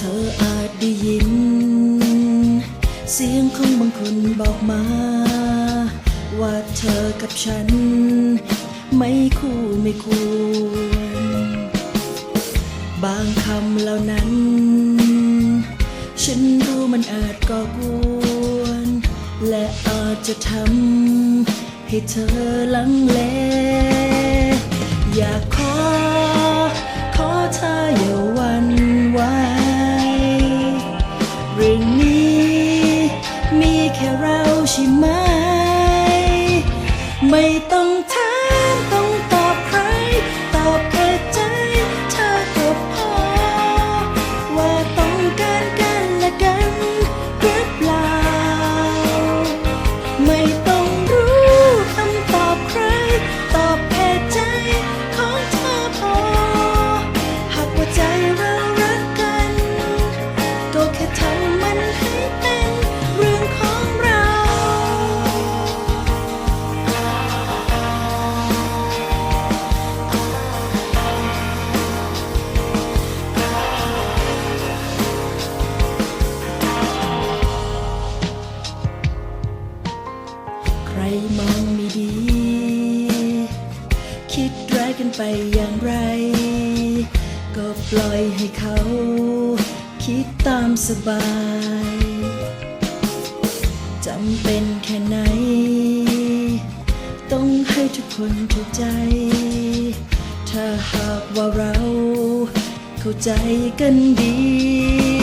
ธออาจได้ยิน เสียงของบางคนบอกมา ว่าเธอกับฉัน ไม่คู่ไม่ควร บางคำเหล่านั้น ฉันรู้มันอาจก่อกวน และอาจจะทำให้เธอลังเล อยากขอ แค่เราใช่ไหม ไม่ต้องท กันไปอย่างไร ก็ปล่อยให้เขา คิดตามสบายจำเป็นแค่ไหน ต้องให้ทุกคนถูกใจ ถ้าหากว่าเรา เข้าใจกันดี